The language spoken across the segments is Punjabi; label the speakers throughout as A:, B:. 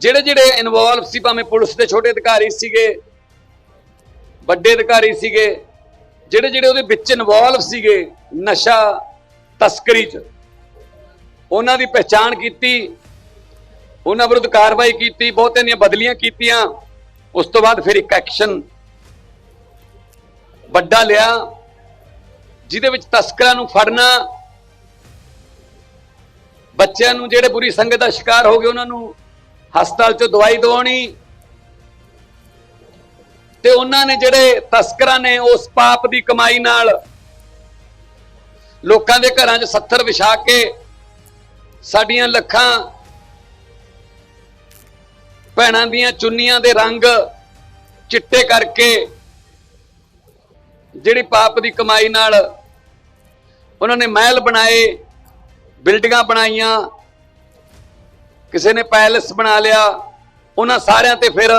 A: ਜਿਹੜੇ ਜਿਹੜੇ ਇਨਵੋਲਵ ਸੀ, ਭਾਵੇਂ ਪੁਲਿਸ ਦੇ ਛੋਟੇ ਅਧਿਕਾਰੀ ਸੀਗੇ, ਵੱਡੇ ਅਧਿਕਾਰੀ ਸੀਗੇ, ਜਿਹੜੇ ਜਿਹੜੇ ਉਹਦੇ ਵਿੱਚ ਇਨਵੋਲਵ ਸੀਗੇ, ਨਸ਼ਾ, ਤਸਕਰੀ 'ਚ, ਉਹਨਾਂ ਦੀ ਪਛਾਣ ਕੀਤੀ, ਉਹਨਾਂ ਵਿਰੁੱਧ ਕਾਰਵਾਈ ਕੀਤੀ, ਬਹੁਤਿਆਂ ਦੀਆਂ ਬਦਲੀਆਂ ਕੀਤੀਆਂ, ਉਸ ਤੋਂ ਬਾਅਦ ਫਿਰ ਇੱਕ ਐਕਸ਼ਨ ਵੱਡਾ ਲਿਆ, ਜਿਹਦੇ ਵਿੱਚ ਤਸਕਰਾਂ ਨੂੰ ਫੜਨਾ, ਬੱਚਿਆਂ ਨੂੰ ਜਿਹੜੇ ਬੁਰੀ ਸੰਗਤ ਦਾ ਸ਼ਿਕਾਰ ਹੋ ਗਏ, ਉਹਨਾਂ ਨੂੰ ਹਸਪਤਾਲ 'ਚ ਦਵਾਈ ਦਵਾਉਣੀ। ਤੇ ਉਹਨਾਂ ਨੇ ਜਿਹੜੇ ਤਸਕਰਾਂ ਨੇ ਉਸ ਪਾਪ ਦੀ ਕਮਾਈ ਨਾਲ ਲੋਕਾਂ ਦੇ ਘਰਾਂ 'ਚ 70 ਵਿਛਾ ਕੇ ਸਾਡੀਆਂ ਲੱਖਾਂ ਭੈਣਾਂ ਦੀਆਂ ਚੁੰਨੀਆਂ ਦੇ ਰੰਗ ਚਿੱਟੇ ਕਰਕੇ ਜਿਹੜੀ ਪਾਪ ਦੀ ਕਮਾਈ ਨਾਲ ਉਹਨਾਂ ਨੇ ਮਹਿਲ ਬਣਾਏ, ਬਿਲਡਿੰਗਾਂ ਬਣਾਈਆਂ ਕਿਸੇ ਨੇ ਪੈਲਸ ਬਣਾ ਲਿਆ, ਉਹਨਾਂ ਸਾਰਿਆਂ ਤੇ ਫਿਰ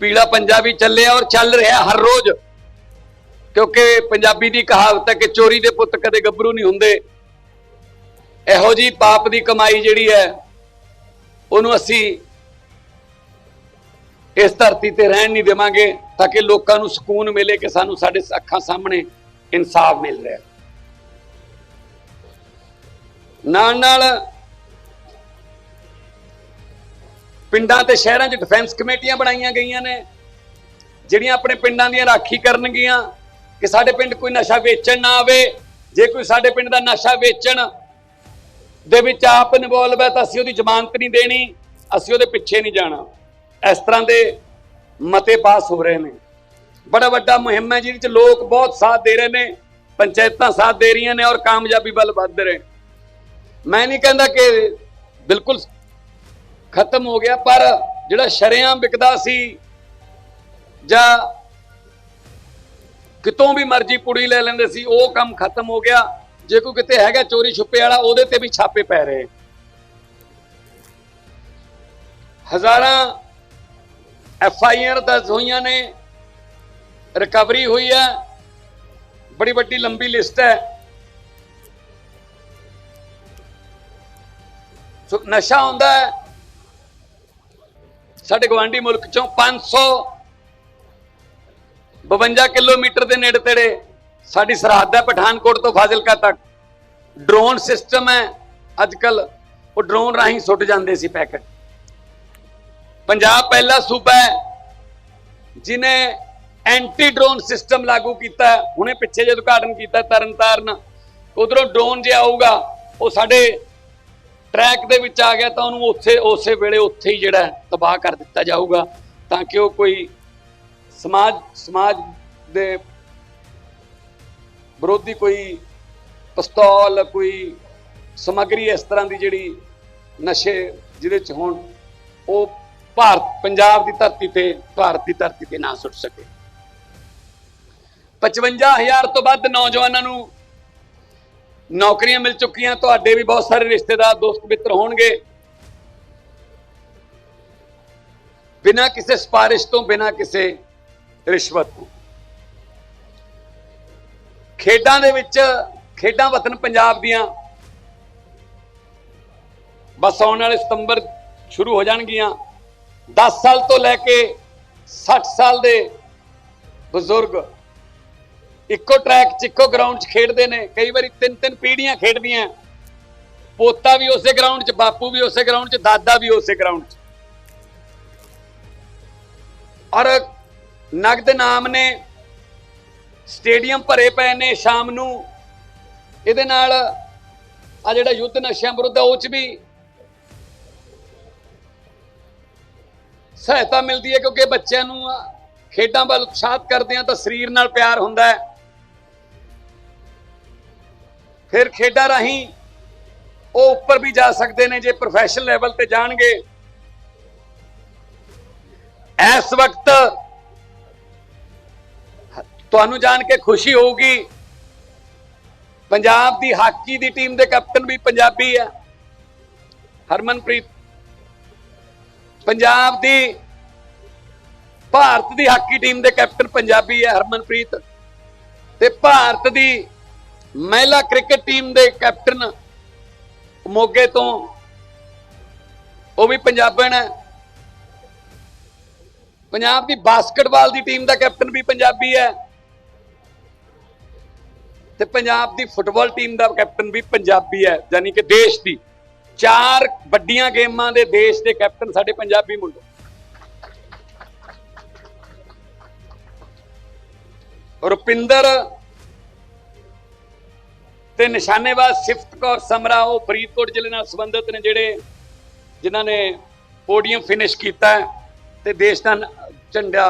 A: ਪੀਲਾ ਪੰਜਾਬੀ ਚੱਲਿਆ ਔਰ ਚੱਲ ਰਿਹਾ ਹਰ ਰੋਜ਼। ਕਿਉਂਕਿ ਪੰਜਾਬੀ ਦੀ ਕਹਾਵਤ ਹੈ ਕਿ ਚੋਰੀ ਦੇ ਪੁੱਤ ਕਦੇ ਗੱਭਰੂ ਨਹੀਂ ਹੁੰਦੇ। ਇਹੋ ਜੀ ਪਾਪ ਦੀ ਕਮਾਈ ਜਿਹੜੀ ਹੈ, ਉਹਨੂੰ ਅਸੀਂ ਇਸ ਧਰਤੀ ਤੇ ਰਹਿਣ ਨਹੀਂ ਦੇਵਾਂਗੇ, ਤਾਂ ਕਿ ਲੋਕਾਂ ਨੂੰ ਸਕੂਨ ਮਿਲੇ ਕਿ ਸਾਨੂੰ ਸਾਡੇ ਅੱਖਾਂ ਸਾਹਮਣੇ ਇਨਸਾਫ ਮਿਲ ਰਿਹਾ ਨਾਲ ਨਾਲ ਪਿੰਡਾਂ ਤੇ ਸ਼ਹਿਰਾਂ 'ਚ ਡਿਫੈਂਸ ਕਮੇਟੀਆਂ ਬਣਾਈਆਂ ਗਈਆਂ ਨੇ, ਜਿਹੜੀਆਂ ਆਪਣੇ ਪਿੰਡਾਂ ਦੀਆਂ ਰਾਖੀ ਕਰਨਗੀਆਂ ਕਿ ਸਾਡੇ ਪਿੰਡ ਕੋਈ ਨਸ਼ਾ ਵੇਚਣ ਨਾ ਆਵੇ। ਜੇ ਕੋਈ ਸਾਡੇ ਪਿੰਡ ਦਾ ਨਸ਼ਾ ਵੇਚਣ ਦੇ ਵਿੱਚ ਆਪ ਇਨਵੋਲਵ ਹੈ ਤਾਂ ਅਸੀਂ ਉਹਦੀ ਜ਼ਮਾਨਤ ਨਹੀਂ ਦੇਣੀ, ਅਸੀਂ ਉਹਦੇ ਪਿੱਛੇ ਨਹੀਂ ਜਾਣਾ। ਇਸ ਤਰ੍ਹਾਂ ਦੇ ਮਤੇ ਪਾਸ ਹੋ ਰਹੇ ਨੇ। ਬੜਾ ਵੱਡਾ ਮੁਹਿੰਮ ਹੈ ਜਿਹਦੇ ਚ ਲੋਕ ਬਹੁਤ ਸਾਥ ਦੇ ਰਹੇ ਨੇ, ਪੰਚਾਇਤਾਂ ਸਾਥ ਦੇ ਰਹੀਆਂ ਨੇ ਔਰ ਕਾਮਯਾਬੀ ਵੱਲ ਵੱਧ ਰਹੇ ਮੈਂ ਨਹੀਂ ਕਹਿੰਦਾ ਕਿ ਬਿਲਕੁਲ ਖਤਮ ਹੋ ਗਿਆ, ਪਰ ਜਿਹੜਾ ਸ਼ਰਿਆਂ ਵਿਕਦਾ ਸੀ ਜਾਂ ਕਿਤੋਂ ਵੀ ਮਰਜ਼ੀ ਪੁੜੀ ਲੈ ਲੈਂਦੇ ਸੀ, ਉਹ ਕੰਮ ਖਤਮ ਹੋ ਗਿਆ। ਜੇ ਕੋਈ ਕਿਤੇ ਹੈਗਾ ਚੋਰੀ ਛੁਪੇ ਵਾਲਾ, ਉਹਦੇ ਤੇ ਵੀ ਛਾਪੇ ਪੈ ਰਹੇ। ਹਜ਼ਾਰਾਂ ਐਫ ਆਈ ਆਰ ਦਰਜ ਹੋਈਆਂ ਨੇ, ਰਿਕਵਰੀ ਹੋਈ ਹੈ, ਬੜੀ ਵੱਡੀ ਲੰਬੀ ਲਿਸਟ ਹੈ। ਨਸ਼ਾ ਹੁੰਦਾ ਹੈ। ਸਾਡੇ ਗਵਾਂਢੀ ਮੁਲਕ ਚੋਂ 500 52 ਕਿਲੋਮੀਟਰ ਦੇ ਨੇੜੇ ਤੇੜੇ ਸਾਡੀ ਸਰਹੱਦ ਹੈ ਪਠਾਨਕੋਟ ਤੋਂ ਫਾਜ਼ਿਲਕਾ ਤੱਕ। ਡਰੋਨ ਸਿਸਟਮ ਹੈ। ਅੱਜ ਕੱਲ ਉਹ ਡਰੋਨ ਰਾਹੀਂ ਸੁੱਟ ਜਾਂਦੇ ਸੀ ਪੈਕਟ। ਪੰਜਾਬ ਪਹਿਲਾ ਸੂਬਾ ਹੈ ਜਿਨੇ ਐਂਟੀ ਡਰੋਨ ਸਿਸਟਮ ਲਾਗੂ ਕੀਤਾ ਹੁਣੇ ਪਿੱਛੇ ਜੇ ਉਦਘਾਟਨ ਕੀਤਾ ਤਰਨਤਾਰਨ। ਉਧਰੋਂ ਡਰੋਨ ਜੇ ਆਊਗਾ, ਉਹ ਸਾਡੇ ਟਰੈਕ ਦੇ ਵਿੱਚ ਆ ਗਿਆ ਤਾਂ ਉਹਨੂੰ ਉੱਥੇ, ਉਸੇ ਵੇਲੇ ਉੱਥੇ ਹੀ ਜਿਹੜਾ ਤਬਾਹ ਕਰ ਦਿੱਤਾ ਜਾਊਗਾ, ਤਾਂ ਕਿ ਉਹ ਕੋਈ ਸਮਾਜ ਸਮਾਜ ਦੇ ਵਿਰੋਧੀ ਕੋਈ ਪਿਸਤੌਲ, ਕੋਈ ਸਮੱਗਰੀ ਇਸ ਤਰ੍ਹਾਂ ਦੀ ਜਿਹੜੀ ਨਸ਼ੇ ਜਿਹਦੇ ਚ ਹੋਣ, ਉਹ ਭਾਰਤ, ਪੰਜਾਬ ਦੀ ਧਰਤੀ ਤੇ, ਭਾਰਤ ਦੀ ਧਰਤੀ ਤੇ ਨਾ ਸੁੱਟ ਸਕੇ। 55000 ਤੋਂ ਵੱਧ ਨੌਜਵਾਨਾਂ ਨੂੰ ਨੌਕਰੀਆਂ ਮਿਲ ਚੁੱਕੀਆਂ, ਤੁਹਾਡੇ ਵੀ ਬਹੁਤ ਸਾਰੇ ਰਿਸ਼ਤੇਦਾਰ ਦੋਸਤ ਮਿੱਤਰ ਹੋਣਗੇ। ਬਿਨਾਂ ਕਿਸੇ ਸਪਾਰਿਸ਼ ਤੋਂ, ਬਿਨਾਂ ਕਿਸੇ ਰਿਸ਼ਵਤ ਤੋਂ। ਖੇਡਾਂ ਦੇ ਵਿੱਚ, ਖੇਡਾਂ ਵਤਨ ਪੰਜਾਬ ਦੀਆਂ ਬਸ ਆਉਣ ਵਾਲੇ ਸਤੰਬਰ ਸ਼ੁਰੂ ਹੋ ਜਾਣਗੀਆਂ। 10 ਸਾਲ ਤੋਂ ਲੈ ਕੇ 60 ਸਾਲ ਦੇ ਬਜ਼ੁਰਗ ਇੱਕੋ ਟਰੈਕ 'ਚ, ਇੱਕੋ ਗਰਾਊਂਡ 'ਚ ਖੇਡਦੇ ਨੇ। ਕਈ ਵਾਰੀ ਤਿੰਨ ਤਿੰਨ ਪੀੜ੍ਹੀਆਂ ਖੇਡਦੀਆਂ। ਪੋਤਾ ਵੀ ਉਸੇ ਗਰਾਊਂਡ 'ਚ, ਬਾਪੂ ਵੀ ਉਸੇ ਗਰਾਊਂਡ 'ਚ, ਦਾਦਾ ਵੀ ਉਸੇ ਗਰਾਊਂਡ 'ਚ। ਔਰ ਨਗਦ ਨਾਮ ਨੇ, ਸਟੇਡੀਅਮ ਭਰੇ ਪਏ ਨੇ ਸ਼ਾਮ ਨੂੰ। ਇਹਦੇ ਨਾਲ ਆ ਜਿਹੜਾ ਯੁੱਧ ਨਸ਼ਿਆਂ ਵਿਰੁੱਧ ਉਹ 'ਚ ਵੀ ਸਹਾਇਤਾ ਮਿਲਦੀ ਹੈ, ਕਿਉਂਕਿ ਬੱਚਿਆਂ ਨੂੰ ਖੇਡਾਂ ਵੱਲ ਉਤਸ਼ਾਹਤ ਕਰਦੇ ਆ ਤਾਂ ਸਰੀਰ ਨਾਲ ਪਿਆਰ ਹੁੰਦਾ ਹੈ। ਫਿਰ ਖੇਡਾਂ ਰਾਹੀਂ ਉਹ ਉੱਪਰ ਵੀ ਜਾ ਸਕਦੇ ਨੇ ਜੇ ਪ੍ਰੋਫੈਸ਼ਨਲ ਲੈਵਲ ਤੇ ਜਾਣਗੇ। ਇਸ ਵਕਤ ਤੁਹਾਨੂੰ ਜਾਣ ਕੇ ਖੁਸ਼ੀ ਹੋਊਗੀ, ਪੰਜਾਬ ਦੀ ਹਾਕੀ ਦੀ ਟੀਮ ਦੇ ਕੈਪਟਨ ਵੀ ਪੰਜਾਬੀ ਹੈ। ਹਰਮਨਪ੍ਰੀਤ, ਪੰਜਾਬ ਦੀ, ਭਾਰਤ ਦੀ ਹਾਕੀ ਟੀਮ ਦੇ ਕੈਪਟਨ ਪੰਜਾਬੀ ਹੈ ਹਰਮਨਪ੍ਰੀਤ ਤੇ ਭਾਰਤ ਦੀ ਮਹਿਲਾ ਕ੍ਰਿਕਟ ਟੀਮ ਦੇ ਕੈਪਟਨ ਮੋਗੇ ਤੋਂ, ਉਹ ਵੀ ਪੰਜਾਬਣ ਹੈ। ਪੰਜਾਬ ਦੀ ਬਾਸਕਟਬਾਲ ਦੀ ਟੀਮ ਦਾ ਕੈਪਟਨ ਵੀ ਪੰਜਾਬੀ ਹੈ। ਤੇ ਪੰਜਾਬ ਦੀ ਫੁੱਟਬਾਲ ਟੀਮ ਦਾ ਕੈਪਟਨ ਵੀ ਪੰਜਾਬੀ ਹੈ, ਯਾਨੀ ਕਿ ਦੇਸ਼ ਦੀ। ਚਾਰ ਵੱਡੀਆਂ ਗੇਮਾਂ ਦੇ ਦੇਸ਼ ਦੇ ਕੈਪਟਨ ਸਾਡੇ ਪੰਜਾਬੀ ਮੁੰਡੇ। ਰੁਪਿੰਦਰ ਤੇ ਨਿਸ਼ਾਨੇਬਾਜ਼ ਸਿਫਤ ਕੌਰ ਸਮਰਾ, ਉਹ ਫਰੀਦਕੋਟ ਜ਼ਿਲ੍ਹੇ ਨਾਲ ਸੰਬੰਧਿਤ ਨੇ ਜਿਹੜੇ ਜਿਨ੍ਹਾਂ ਨੇ ਪੋਡੀਅਮ ਫਿਨਿਸ਼ ਕੀਤਾ ਹੈ ਤੇ ਦੇਸ਼ ਦਾ ਝੰਡਾ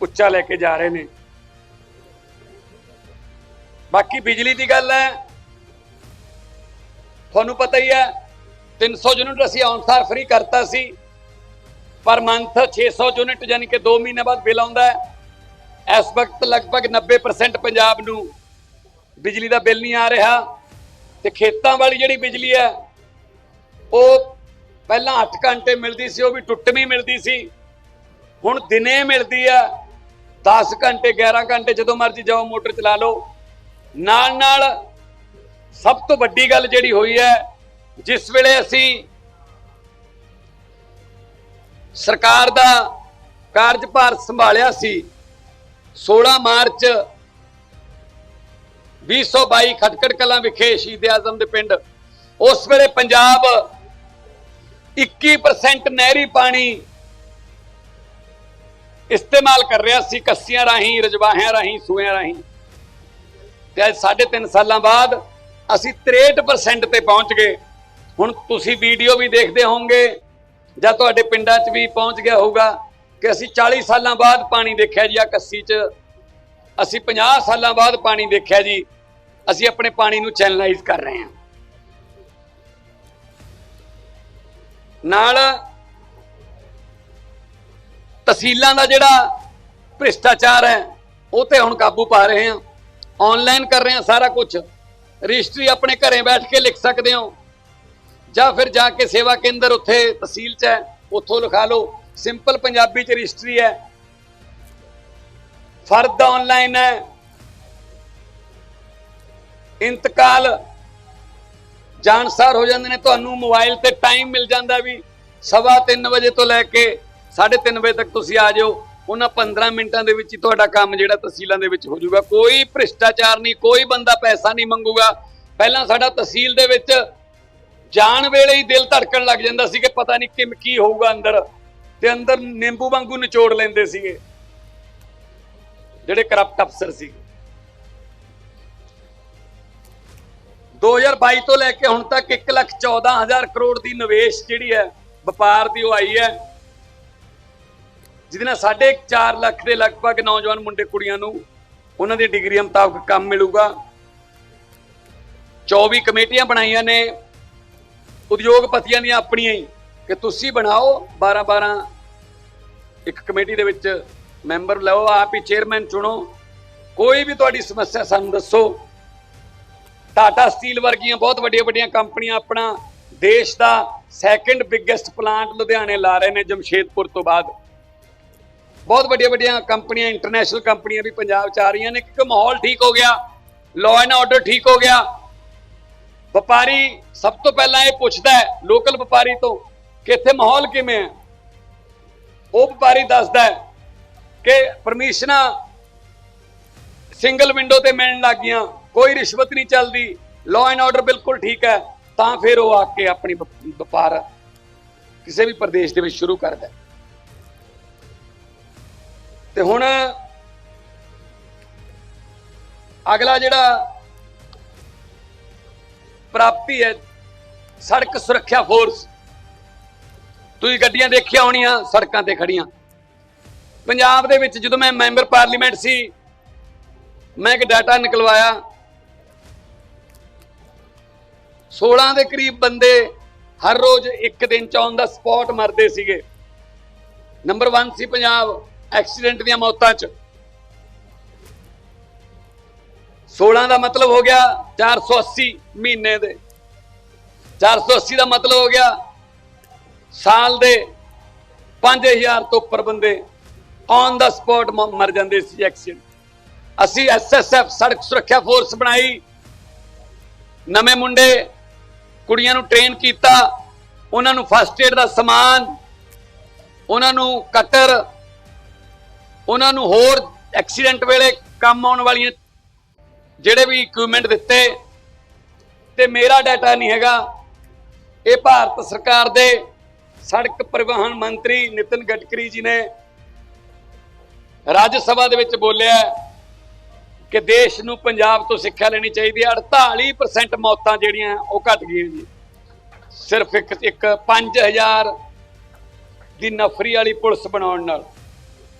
A: ਉੱਚਾ ਲੈ ਕੇ ਜਾ ਰਹੇ ਨੇ। ਬਾਕੀ ਬਿਜਲੀ ਦੀ ਗੱਲ ਹੈ, ਤੁਹਾਨੂੰ ਪਤਾ ਹੀ ਹੈ 300 ਯੂਨਿਟ ਅਸੀਂ ਔਨਸਾਰ ਫ੍ਰੀ ਕਰਤਾ ਸੀ, ਪਰ ਮੰਥ 600 ਯੂਨਿਟ ਯਾਨੀ ਕਿ 2 ਮਹੀਨੇ ਬਾਅਦ ਬਿੱਲ ਆਉਂਦਾ ਹੈ। ਇਸ ਵਕਤ ਲਗਭਗ 90% ਪੰਜਾਬ ਨੂੰ ਬਿਜਲੀ ਦਾ ਬਿੱਲ ਨਹੀਂ ਆ ਰਿਹਾ ਤੇ ਖੇਤਾਂ ਵਾਲੀ ਜਿਹੜੀ ਬਿਜਲੀ ਹੈ, ਉਹ ਪਹਿਲਾਂ 8 ਘੰਟੇ ਮਿਲਦੀ ਸੀ, ਉਹ ਵੀ ਟੁੱਟਵੀਂ ਮਿਲਦੀ ਸੀ। ਹੁਣ ਦਿਨੇ ਮਿਲਦੀ ਆ 10 ਘੰਟੇ 11 ਘੰਟੇ ਜਦੋਂ ਮਰਜ਼ੀ ਜਾਓ, ਮੋਟਰ ਚਲਾ ਲਓ। ਨਾਲ ਨਾਲ ਸਭ ਤੋਂ ਵੱਡੀ ਗੱਲ ਜਿਹੜੀ ਹੋਈ ਹੈ, ਜਿਸ ਵੇਲੇ ਅਸੀਂ ਸਰਕਾਰ ਦਾ ਕਾਰਜਭਾਰ ਸੰਭਾਲਿਆ ਸੀ 16 ਮਾਰਚ 2022 ਖਟਕੜ ਕਲਾਂ ਵਿਖੇ ਸ਼ਹੀਦ ਆਜ਼ਮ ਦੇ ਪਿੰਡ। ਉਸ ਵੇਲੇ ਪੰਜਾਬ 21% ਨਹਿਰੀ ਪਾਣੀ ਇਸਤੇਮਾਲ ਕਰ ਰਿਹਾ ਸੀ, ਕੱਸੀਆਂ ਰਾਹੀਂ, ਰਜਵਾਹਿਆਂ ਰਾਹੀਂ ਸੂਇਆਂ ਰਾਹੀਂ। ਤੇ ਅੱਜ 3.5 ਸਾਲਾਂ ਬਾਅਦ ਅਸੀਂ 63% ਤੇ ਪਹੁੰਚ ਗਏ। ਹੁਣ ਤੁਸੀਂ ਵੀਡੀਓ ਵੀ ਦੇਖਦੇ ਹੋਵੋਗੇ ਜਾਂ ਤੁਹਾਡੇ ਪਿੰਡਾਂ 'ਚ ਵੀ ਪਹੁੰਚ ਗਿਆ ਹੋਊਗਾ ਕਿ ਅਸੀਂ 40 ਸਾਲਾਂ ਬਾਅਦ ਪਾਣੀ ਦੇਖਿਆ ਜੀ ਆ ਕੱਸੀ 'ਚ। ਅਸੀਂ 50 ਸਾਲਾਂ ਬਾਅਦ ਪਾਣੀ ਦੇਖਿਆ ਜੀ। ਅਸੀਂ ਆਪਣੇ ਪਾਣੀ ਨੂੰ ਚੈਨਲਾਈਜ਼ ਕਰ ਰਹੇ ਹਾਂ। ਨਾਲ ਤਹਿਸੀਲਾਂ ਦਾ ਜਿਹੜਾ ਭ੍ਰਿਸ਼ਟਾਚਾਰ ਹੈ, ਉਹ ਤੇ ਹੁਣ ਕਾਬੂ ਪਾ ਰਹੇ ਹਾਂ। ਆਨਲਾਈਨ ਕਰ ਰਹੇ ਹਾਂ ਸਾਰਾ ਕੁਝ ਰਜਿਸਟਰੀ ਆਪਣੇ ਘਰੇ ਬੈਠ ਕੇ ਲਿਖ ਸਕਦੇ ਹੋ। ਜਾਂ ਫਿਰ ਜਾ ਕੇ ਸੇਵਾ ਕੇਂਦਰ ਉੱਥੇ ਤਹਿਸੀਲ 'ਚ ਹੈ, ਉੱਥੋਂ ਲਿਖਾ ਲਓ। ਸਿੰਪਲ ਪੰਜਾਬੀ 'ਚ ਰਜਿਸਟਰੀ ਹੈ। ਫਰਦ ਆਨਲਾਈਨ ਹੈ। ਇੰਤਕਾਲ। ਜਾਣਸਾਰ ਹੋ ਜਾਂਦੇ ਨੇ, ਤੁਹਾਨੂੰ ਮੋਬਾਈਲ ਤੇ ਟਾਈਮ ਮਿਲ ਜਾਂਦਾ ਵੀ ਸਵਾ 3 ਵਜੇ ਤੋਂ ਲੈ ਕੇ 3:30 ਵਜੇ ਤੱਕ ਤੁਸੀਂ ਆ ਜਾਓ। ਉਹਨਾਂ 15 ਮਿੰਟਾਂ ਦੇ ਵਿੱਚ ਹੀ ਤੁਹਾਡਾ ਕੰਮ ਜਿਹੜਾ ਤਹਿਸੀਲਾਂ ਦੇ ਵਿੱਚ ਹੋ ਜਾਊਗਾ। ਕੋਈ ਭ੍ਰਿਸ਼ਟਾਚਾਰ ਨਹੀਂ, ਕੋਈ ਬੰਦਾ ਪੈਸਾ ਨਹੀਂ ਮੰਗੂਗਾ। ਪਹਿਲਾਂ ਸਾਡਾ ਤਹਿਸੀਲ ਦੇ ਵਿੱਚ ਜਾਣ ਵੇਲੇ ਹੀ ਦਿਲ ਧੜਕਣ ਲੱਗ ਜਾਂਦਾ ਸੀ ਕਿ ਪਤਾ ਨਹੀਂ ਕਿ ਕੀ ਹੋਊਗਾ ਅੰਦਰ। ਤੇ ਅੰਦਰ ਨਿੰਬੂ ਵਾਂਗੂ ਨਿਚੋੜ ਲੈਂਦੇ ਸੀਗੇ। ਜਿਹੜੇ ਕਰਪਟ ਅਫਸਰ ਸੀ 2022 ਤੋਂ ਲੈ ਕੇ ਹੁਣ ਤੱਕ 114000 ਕਰੋੜ ਦੀ ਨਿਵੇਸ਼ ਜਿਹੜੀ ਹੈ, ਵਪਾਰ ਦੀ ਉਹ ਆਈ ਹੈ। ਜਿਹਦੇ ਨਾਲ ਸਾਢੇ 4 ਲੱਖ ਦੇ ਲਗਭਗ ਨੌਜਵਾਨ ਮੁੰਡੇ ਕੁੜੀਆਂ ਨੂੰ ਉਹਨਾਂ ਦੀ ਡਿਗਰੀਆਂ ਮੁਤਾਬਕ ਕੰਮ ਮਿਲੂਗਾ। 24 ਕਮੇਟੀਆਂ ਬਣਾਈਆਂ ਨੇ। ਉਦਯੋਗਪਤੀਆਂ ਦੀਆਂ ਆਪਣੀਆਂ ਹੀ ਕਿ ਤੁਸੀਂ ਬਣਾਓ। 12 12 ਇੱਕ ਕਮੇਟੀ ਦੇ ਵਿੱਚ ਮੈਂਬਰ ਲਓ, ਆਪ ਹੀ ਚੇਅਰਮੈਨ ਚੁਣੋ। ਕੋਈ ਵੀ ਤੁਹਾਡੀ ਸਮੱਸਿਆ ਸਾਨੂੰ ਦੱਸੋ। ਟਾਟਾ ਸਟੀਲ ਵਰਗੀਆਂ ਬਹੁਤ ਵੱਡੀਆਂ ਵੱਡੀਆਂ ਕੰਪਨੀਆਂ ਆਪਣਾ ਦੇਸ਼ ਦਾ ਸੈਕੰਡ ਬਿਗੇਸਟ ਪਲਾਂਟ ਲੁਧਿਆਣੇ ਲਾ ਰਹੇ ਨੇ ਜਮਸ਼ੇਦਪੁਰ ਤੋਂ ਬਾਅਦ। ਬਹੁਤ ਵੱਡੀਆਂ ਵੱਡੀਆਂ ਕੰਪਨੀਆਂ ਇੰਟਰਨੈਸ਼ਨਲ ਕੰਪਨੀਆਂ ਵੀ ਪੰਜਾਬ ਚ ਆ ਰਹੀਆਂ ਨੇ। ਕਿਉਂਕਿ ਮਾਹੌਲ ਠੀਕ ਹੋ ਗਿਆ ਲਾਅ ਐਂਡ ਆਰਡਰ ਠੀਕ ਹੋ ਗਿਆ। ਵਪਾਰੀ ਸਭ ਤੋਂ ਪਹਿਲਾਂ ਇਹ ਪੁੱਛਦਾ ਹੈ ਲੋਕਲ ਵਪਾਰੀ ਤੋਂ ਕਿ ਇੱਥੇ ਮਾਹੌਲ ਕਿਵੇਂ ਹੈ? ਉਹ ਵਪਾਰੀ ਦੱਸਦਾ ਹੈ ਕਿ ਪਰਮਿਸ਼ਨਾਂ ਸਿੰਗਲ ਵਿੰਡੋ ਤੇ ਮਿਲਣ ਲੱਗ ਗਈਆਂ। ਕੋਈ ਰਿਸ਼ਵਤ ਨਹੀਂ ਚੱਲਦੀ। ਲਾਅ ਐਂਡ ਆਰਡਰ ਬਿਲਕੁਲ ਠੀਕ ਹੈ, ਤਾਂ ਫਿਰ ਉਹ ਆ ਕੇ ਆਪਣੀ ਵਪਾਰ ਕਿਸੇ ਵੀ ਪ੍ਰਦੇਸ਼ ਦੇ ਵਿੱਚ ਸ਼ੁਰੂ ਕਰਦਾ ਹੈ। ਤੇ ਹੁਣ ਅਗਲਾ ਜਿਹੜਾ ਪ੍ਰਾਪਤੀ ਹੈ, ਸੜਕ ਸੁਰੱਖਿਆ ਫੋਰਸ। ਤੁਸੀਂ ਗੱਡੀਆਂ ਦੇਖੀਆਂ ਹੋਣੀਆਂ, ਸੜਕਾਂ ਤੇ ਖੜੀਆਂ ਪੰਜਾਬ ਦੇ ਵਿੱਚ ਜਦੋਂ ਮੈਂ ਮੈਂਬਰ ਪਾਰਲੀਮੈਂਟ ਸੀ, ਮੈਂ ਇੱਕ ਡਾਟਾ ਨਿਕਲਵਾਇਆ। 16 ਦੇ ਕਰੀਬ ਬੰਦੇ ਹਰ ਰੋਜ਼ ਇੱਕ ਦਿਨ ਚ ਔਨ ਦਾ ਸਪੌਟ ਮਰਦੇ ਸੀਗੇ। ਨੰਬਰ 1 ਸੀ ਪੰਜਾਬ ਐਕਸੀਡੈਂਟ ਦੀਆਂ ਮੌਤਾਂ ਚ। 16 ਦਾ ਮਤਲਬ ਹੋ ਗਿਆ 480 ਮਹੀਨੇ ਦੇ। 480 ਦਾ ਮਤਲਬ ਹੋ ਗਿਆ ਸਾਲ ਦੇ 5000 ਤੋਂ ਉੱਪਰ ਬੰਦੇ ਔਨ ਦਾ ਸਪੌਟ ਮਰ ਜਾਂਦੇ ਸੀ ਐਕਸੀਡੈਂਟ ਅਸੀਂ ਐਸਐਸਐਫ ਸੜਕ ਸੁਰੱਖਿਆ ਫੋਰਸ ਬਣਾਈ। ਨਵੇਂ ਮੁੰਡੇ ਕੁੜੀਆਂ ਨੂੰ ਟ੍ਰੇਨ ਕੀਤਾ, ਉਹਨਾਂ ਨੂੰ ਫਸਟ ਏਡ ਦਾ ਸਮਾਨ, ਉਹਨਾਂ ਨੂੰ ਕਟਰ ਉਹਨਾਂ ਨੂੰ ਹੋਰ ਐਕਸੀਡੈਂਟ ਵੇਲੇ ਕੰਮ ਆਉਣ ਵਾਲੀਆਂ ਜਿਹੜੇ ਵੀ ਇਕਵਿਪਮੈਂਟ ਦਿੱਤੇ, ਤੇ ਮੇਰਾ ਡਾਟਾ ਨਹੀਂ ਹੈਗਾ। ਇਹ ਭਾਰਤ ਸਰਕਾਰ ਦੇ ਸੜਕ ਪਰਿਵਹਨ ਮੰਤਰੀ ਨਿਤਿਨ ਗਡਕਰੀ ਜੀ ਨੇ ਰਾਜ ਸਭਾ ਦੇ ਵਿੱਚ ਬੋਲਿਆ ਕਿ ਦੇਸ਼ ਨੂੰ ਪੰਜਾਬ ਤੋਂ ਸਿੱਖਿਆ ਲੈਣੀ ਚਾਹੀਦੀ ਹੈ। 48% ਮੌਤਾਂ ਜਿਹੜੀਆਂ ਉਹ ਘਟ ਗਈਆਂ ਜੀ। ਸਿਰਫ ਇੱਕ ਇੱਕ 5000 ਦੀ ਨਫਰੀ ਵਾਲੀ ਪੁਲਿਸ ਬਣਾਉਣ ਨਾਲ।